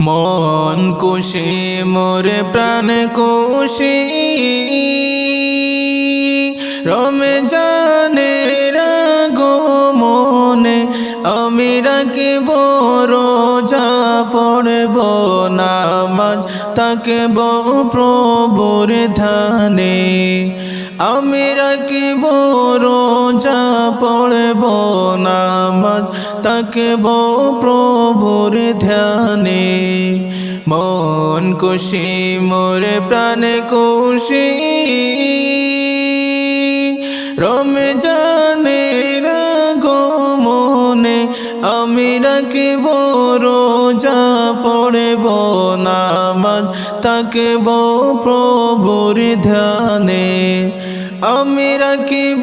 মন খুশি, মোর প্রাণ খুশি। রমে জানে রাগো মনে আমি রাখিব রোজা, পড়ব নামাজ তাকে বহু প্রভুর ধানে। আমি রাখিব রোজা, পড়ব নামাজ তাকে বহু প্রভুর ধ্যানে। মন খুশি, মোরে প্রাণ খুশি। রমে জানে রাগো মনে আমি রাখিব রোজা, পড়ব নামাজ। তাকে বহু প্রভুর ধ্যানে। আমি রাখিব,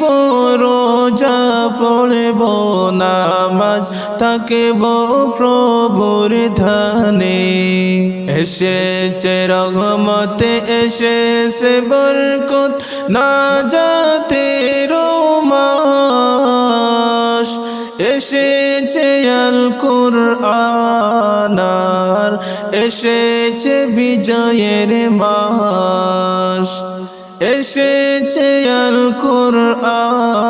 রোজা পড়ব, নামাজ তাকে বহু প্রভুর ধানে। এসেছে রঘমতে এসেছে বরকত, না যাতে রোমাস এসেছে আল কুরআনার এসেছে বিজয়ের মাস। এসেছে আল কুরআনার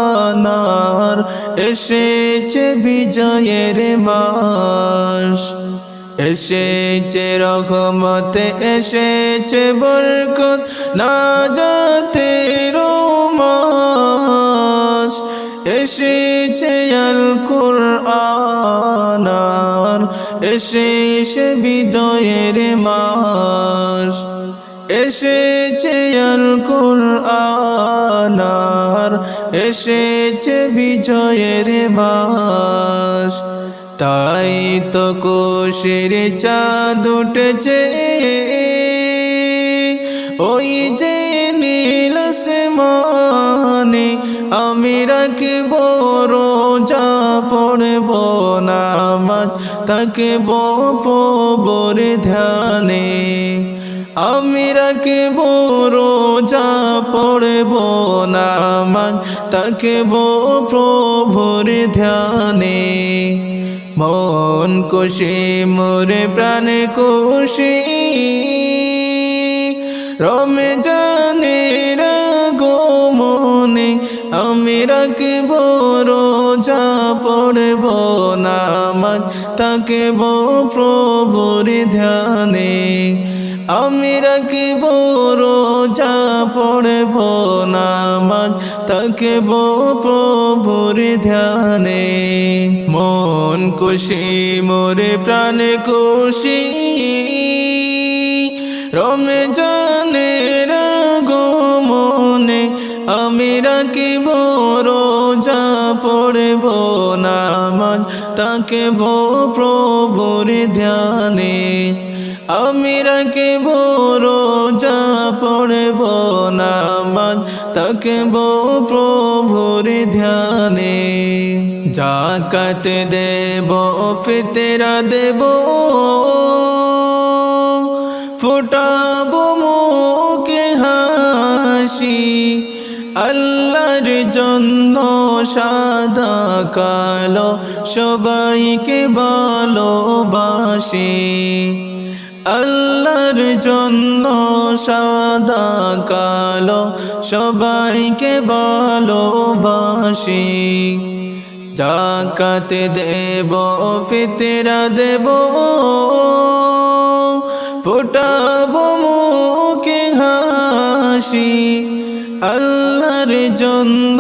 এসেছে বিজয়ের মাস। এসেছে রহমতে, এসেছে বরকত না যাতে রোমাস এসেছে আল কুরআনার এসেছে বিজয়ের মাস। এসেছে আল কুরআনার এসেছে বিজয়ের মাস তাই তো কোশের চাঁদ উঠেছে। ওই যে নীলস মানে আমি রাখব রোজা, পড়ব নামাজ তাকে বপর ধ্যানে। আমি রাখব রোজা পড়ব নামাজ তাকে প্রভুর ধ্যানে। মন খুশি, মোরে প্রাণ খুশি। রমে জানে রাগো মনে, আমি রাখব রোজা পড়ব নামাজ তাকে প্রভুর ধ্যানে। আমি রাখিব রোজা পড়ব নামাজ তাকে প্রভুর ধ্যানে। মন খুশি, মোরে প্রাণ খুশি। রমে জানে রাগো মনে আমি রাখিব রোজা পড়ব নামাজ তাকে প্রভুর ধ্যানে। আমি রাখিব রোজা পড়ব নামাজ তাকে প্রভুর ধ্যানে। জাকাত দেব, ফিতেরা দেব, ফুটাব মুখে হাসি। আল্লাহর জন্য সাদা কালো, সবাইকে ভালোবাসি। আল্লাহর জন্য সাদা কালো সবাইকে ভালোবাসি জাকাত দেব, ফিতরা দেব, ফুটাব মুখে হাসি। আল্লাহর জন্য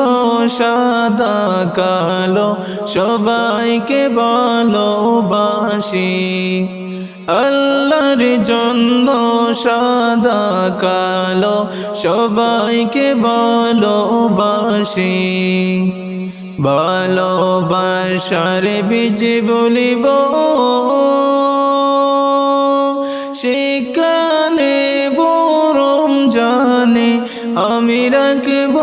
সাদা কালো সবাইকে ভালোবাসি আল্লাহর জন্য সাদা কালো, সবাইকে ভালোবাসি ভালোবাসার বীজ বলিব। সেখানে বরম জানে আমি রাখব,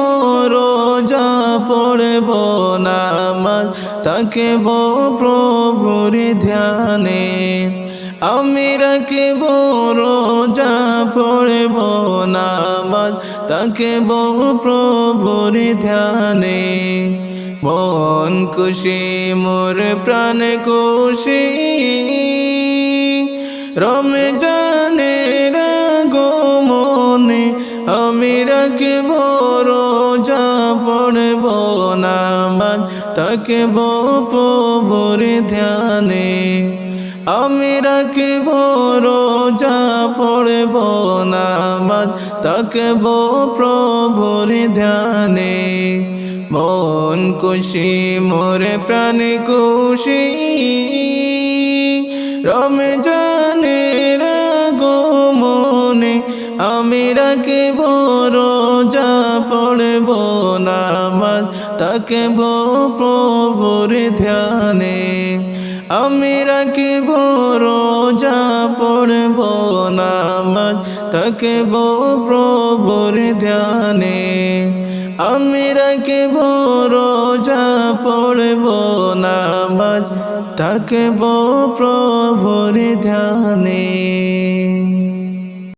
রোজা পড়ব, নামাজ তাকে প্রভুর ধ্যানে। আমি রাখিব রোজা পড়ব নামাজ, তাকে প্রভুর ধ্যানে। মন খুশি, মোর প্রাণ খুশি। রমজানের আগমনে আমি রাখব রোজা পড়ব নামাজ তাকব প্রভুর ধ্যানে। আমি রাখব, রোজা পড়ব নামাজ তাকব প্রভুর ধ্যানে। মন খুশি, মোরে প্রাণ খুশি। রমজানের আগমনে আমি রাখব, রোজা পড়ব নামাজ তাকব প্রভুর ধ্যানে। আমি রাখব রোজা পড়ব নামাজ তাকব প্রভুর ধ্যানে। আমি রাখব রোজা পড়ব নামাজ তাকব প্রভুর ধ্যানে।